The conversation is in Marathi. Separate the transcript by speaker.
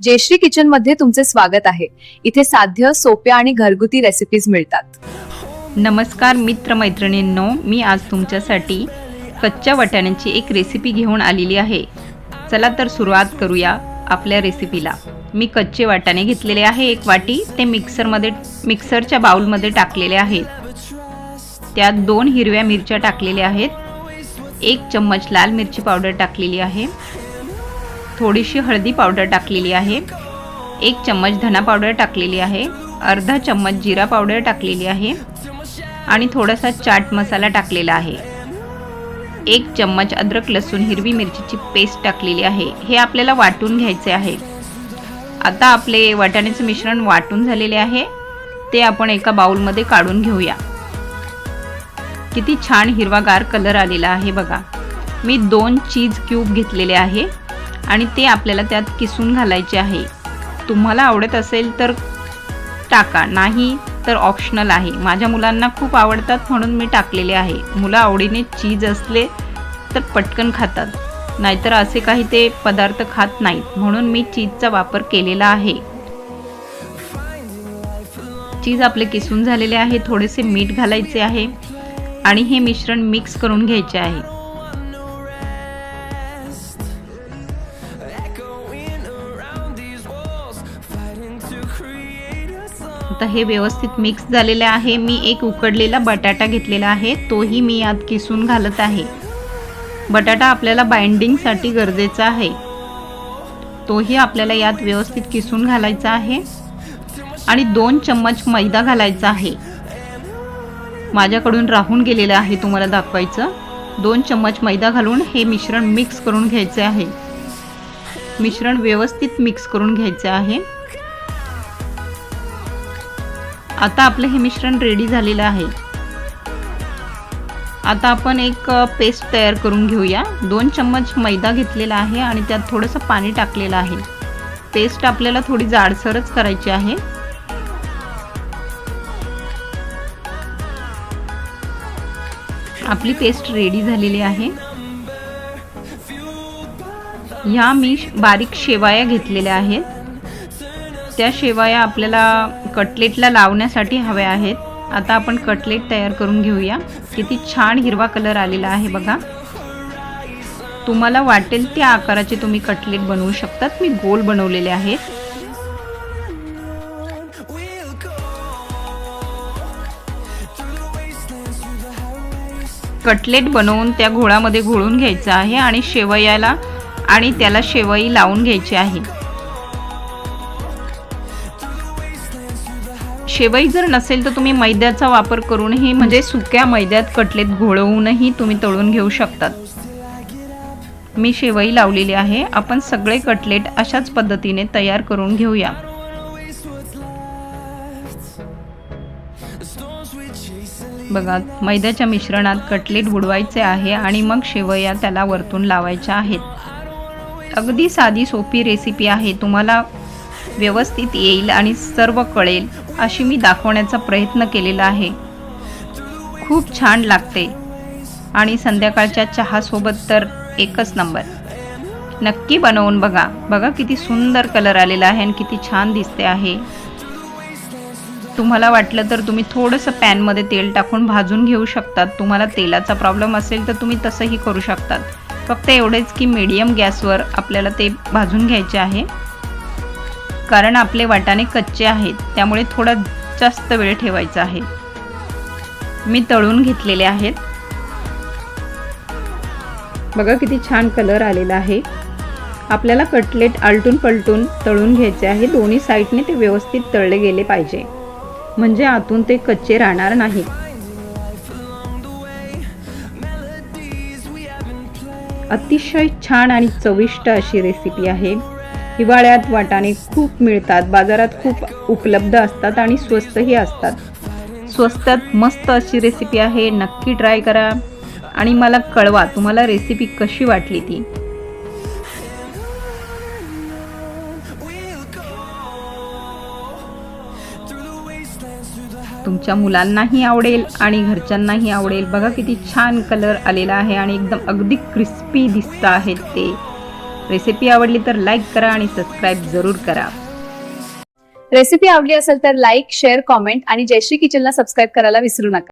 Speaker 1: जयश्री किचनमध्ये तुमचे स्वागत आहे. इथे साध्य सोप्या आणि घरगुती रेसिपीज मिळतात.
Speaker 2: नमस्कार मित्र मैत्रिणींनो मी आज तुमच्यासाठी कच्च्या वाटाण्याची एक रेसिपी घेऊन आलेली आहे. चला तर सुरुवात करूया आपल्या रेसिपीला मी कच्चे वाटाणे घेतलेले आहे एक वाटी ते मिक्सरमध्ये मिक्सरच्या बाउलमध्ये टाकलेले आहेत. त्यात दोन हिरव्या मिरच्या टाकलेल्या आहेत. एक चम्मच लाल मिरची पावडर टाकलेली आहे. थोडीशी हळदी पावडर टाकलेली आहे. एक चम्मच धना पावडर टाकलेली आहे. अर्धा चम्मच जिरा पावडर टाकलेली आहे. आणि थोडासा चाट मसाला टाकलेला आहे. एक चम्मच अद्रक लसूण हिरवी मिरचीची पेस्ट टाकलेली आहे. हे आपल्याला वाटून घ्यायचे आहे. आता आपले वाटाण्याचे मिश्रण वाटून झालेले आहे. ते आपण एका बाऊलमध्ये काढून घेऊया. किती छान हिरवागार कलर आलेला आहे बघा. मी दोन चीज क्यूब घेतलेले आहे. आणि ते आपल्याला त्यात किसून घालायचे आहे. तुम्हाला आवडत असेल तर टाका. नाही तर ऑप्शनल आहे. माझ्या मुलांना खूप आवडतात म्हणून मी टाकलेले आहे. मुलं आवडीने चीज असले तर पटकन खातात. नाहीतर असे काही ते पदार्थ खात नाहीत. म्हणून मी चीजचा वापर केलेला आहे. चीज आपले किसून झालेले आहे. थोडेसे मीठ घालायचे आहे. आणि हे मिश्रण मिक्स करून घ्यायचे आहे. आता हे व्यवस्थित मिक्स झालेले आहे. मी एक उकडलेला बटाटा घेतलेला आहे. तोही मी यात किसून घालत आहे. बटाटा आपल्याला बाइंडिंगसाठी गरजेचा आहे. तोही आपल्याला यात व्यवस्थित किसून घालायचा आहे. आणि दोन चम्मच मैदा घालायचा आहे. माझ्याकडून राहून गेलेलं आहे तुम्हाला दाखवायचं. दोन चम्मच मैदा घालून हे मिश्रण मिक्स करून घ्यायचे आहे. मिश्रण व्यवस्थित मिक्स करून घ्यायचे आहे. आता आपलं हे मिश्रण रेडी झालेलं आहे. आता आपण एक पेस्ट तयार करून घेऊया. दोन चम्मच मैदा घेतलेला आहे आणि त्यात थोडंसं पाणी टाकलेलं आहे. पेस्ट आपल्याला थोडी जाडसरच करायची आहे. आपली पेस्ट रेडी झालेली आहे. ह्या मी बारीक शेवाया घेतलेल्या आहेत. त्या शेवाया आपल्याला कटलेटला लावण्यासाठी हव्या आहेत. आता आपण कटलेट तयार करून घेऊया. किती छान हिरवा कलर आलेला आहे बघा. तुम्हाला वाटेल त्या आकाराचे तुम्ही कटलेट बनवू शकतात. मी गोल बनवलेले आहेत. कटलेट बनवून त्या घोळामध्ये घोळून घ्यायचं आहे आणि शेवयाला आणि त्याला शेवई लावून घ्यायची आहे. शेवई जर नसेल तर तुम्ही मैद्याचा वापर करूनही म्हणजे सुक्या मैद्यात कटलेत घोळवूनही तुम्ही तळून घेऊ शकतात. मी शेवई लावलेली आहे. आपण सगळे कटलेट अशाच पद्धतीने तयार करून घेऊया. बघा मैद्याच्या मिश्रणात कटलेट बुडवायचे आहे आणि मग शेवया त्याला वरतून लावायच्या आहेत. अगदी साधी सोपी रेसिपी आहे. तुम्हाला व्यवस्थित येईल आणि सर्व कळेल अशी मी दाखवण्याचा प्रयत्न केलेला आहे. खूप छान लागते. आणि संध्याकाळच्या चहासोबत तर एकच नंबर. नक्की बनवून बघा. बघा किती सुंदर कलर आलेला आहे आणि किती छान दिसते आहे. तुम्हाला वाटलं तर तुम्ही थोडंसं पॅनमध्ये तेल टाकून भाजून घेऊ शकतात. तुम्हाला तेलाचा प्रॉब्लेम असेल तर तुम्ही तसंही करू शकतात. फक्त एवढेच की मीडियम गॅसवर आपल्याला ते भाजून घ्यायचे आहे. कारण आपले वाटाणे कच्चे आहेत त्यामुळे थोडा जास्त वेळ ठेवायचा आहे. मी तळून घेतलेले आहेत. बघा किती छान कलर आलेला आहे. आपल्याला कटलेट आलटून पलटून तळून घ्यायचे आहे. दोन्ही साईडने ते व्यवस्थित तळले गेले पाहिजे. म्हणजे आतून ते कच्चे राहणार नाही. अतिशय छान आणि चविष्ट अशी रेसिपी आहे. हिवाळ्यात वाटाणे खूप मिळतात बाजारात खूप उपलब्ध असतात आणि स्वस्तही असतात. स्वस्तात मस्त अशी रेसिपी आहे नक्की ट्राय करा. आणि मला कळवा तुम्हाला रेसिपी कशी वाटली ती. तुमच्या मुलांनाही आवडेल आणि घरच्यांनाही आवडेल. बघा किती छान कलर आलेला आहे आणि एकदम अगदी क्रिस्पी दिसत आहेत ते. रेसिपी आवडली तर लाईक करा आणि सबस्क्राईब जरूर करा.
Speaker 1: रेसिपी आवडली असेल तर लाईक शेअर कॉमेंट आणि जयश्री किचनला सबस्क्राईब करायला विसरू नका.